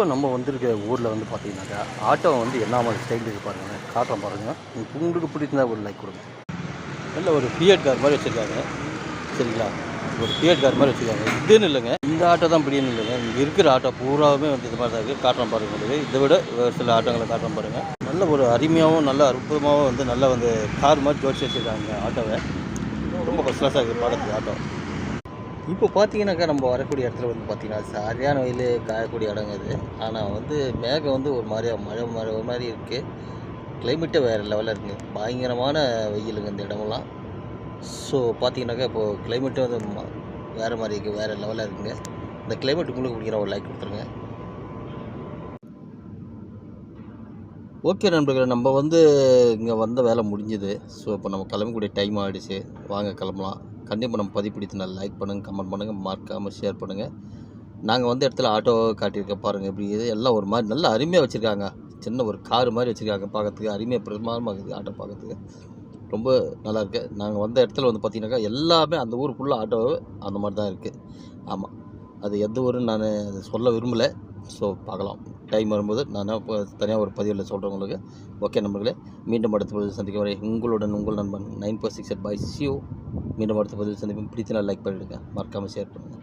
இப்போ நம்ம வந்திருக்க ஊரில் வந்து பார்த்தீங்கன்னாக்கா ஆட்டோ வந்து என்ன மாதிரி ஸ்டைல் இருக்குது பாருங்க காட்டுறோம் பாருங்கள் உங்களுக்கு பிடிச்சிருந்தா ஒரு லைக் கொடுங்க. நல்ல ஒரு பிஎட் கார் மாதிரி வச்சுருக்காங்க. சரிங்களா? ஒரு பிஎட் கார் மாதிரி வச்சுருக்காங்க. இதுன்னு இல்லைங்க. இந்த ஆட்டோ தான் பிடின்னு இல்லைங்க. இங்கே இருக்கிற ஆட்டோ பூராவுமே வந்து இது மாதிரி தான் இருக்குது காட்டுறோம் பாருங்க. உங்களுக்கு இதை விட வேறு சில ஆட்டோங்களை காட்டுறோம் பாருங்கள் நல்ல ஒரு அருமையாகவும் நல்ல அற்புதமாகவும் வந்து நல்லா வந்து கார் மாதிரி ஜோடிச்சு வச்சுருக்காங்க ஆட்டோவை. ரொம்ப ஃபஸ்ட் கிளாஸாக இருக்குது பார்க்கறதுக்கு ஆட்டோ. இப்போ பார்த்தீங்கன்னாக்கா நம்ம வரக்கூடிய இடத்துல வந்து பார்த்தீங்கன்னா சரியான வெயில் காயக்கூடிய இடங்குது ஆனால் வந்து மேகம் வந்து ஒரு மாதிரியா மழை மாதிரி ஒரு மாதிரி இருக்குது கிளைமேட்டே வேறு லெவலில் இருக்குங்க பயங்கரமான வெயிலுங்க இந்த இடமெல்லாம். ஸோ பார்த்தீங்கன்னாக்கா இப்போது கிளைமேட்டும் வந்து வேறு மாதிரி இருக்குது வேறு லெவலில் இருக்குங்க. இந்த கிளைமேட் உங்களுக்கு பிடிக்கிற ஒரு லைக் கொடுத்துருங்க. ஓகே நண்பர்களே நம்ம வந்து இங்கே வந்த வேலை முடிஞ்சுது. ஸோ இப்போ நம்ம கிளம்பக்கூடிய டைம் ஆகிடுச்சு வாங்க கிளம்பலாம். கண்டிப்பாக நம்ம பதிவு பிடித்து நல்லா லைக் பண்ணுங்கள் கமெண்ட் பண்ணுங்கள் மறக்காமல் ஷேர் பண்ணுங்கள் நாங்கள் வந்த இடத்துல ஆட்டோ காட்டியிருக்க பாருங்கள் இப்படி இது எல்லாம் ஒரு மாதிரி நல்லா அருமையாக வச்சுருக்காங்க. சின்ன ஒரு கார் மாதிரி வச்சுருக்காங்க பார்க்கறதுக்கு அருமையாக பிரமாதமாக இருக்குது ஆட்டோ பார்க்கறதுக்கு. ரொம்ப நல்லாருக்கு நாங்கள் வந்த இடத்துல வந்து பார்த்தீங்கன்னாக்கா எல்லாமே அந்த ஊர் ஃபுல்லாக ஆட்டோ அந்த மாதிரி தான் இருக்குது ஆமாம் அது எந்த ஊருன்னு நான் அதை சொல்ல விரும்பலை. ஸோ பார்க்கலாம். டைம் வரும்போது நான் தனியாக ஒரு பதிவில் சொல்கிறேன் உங்களுக்கு. ஓகே நண்பர்களே மீண்டும் அடுத்த பதிவு சந்திக்கும் வரை உங்களுடன் உங்கள் நண்பன் nine four six eight bye see you மீண்டும் அடுத்த பதிவு சந்திப்போம். பிடித்தினால் லைக் பண்ணிவிடுங்க மறக்காமல் ஷேர் பண்ணுங்கள்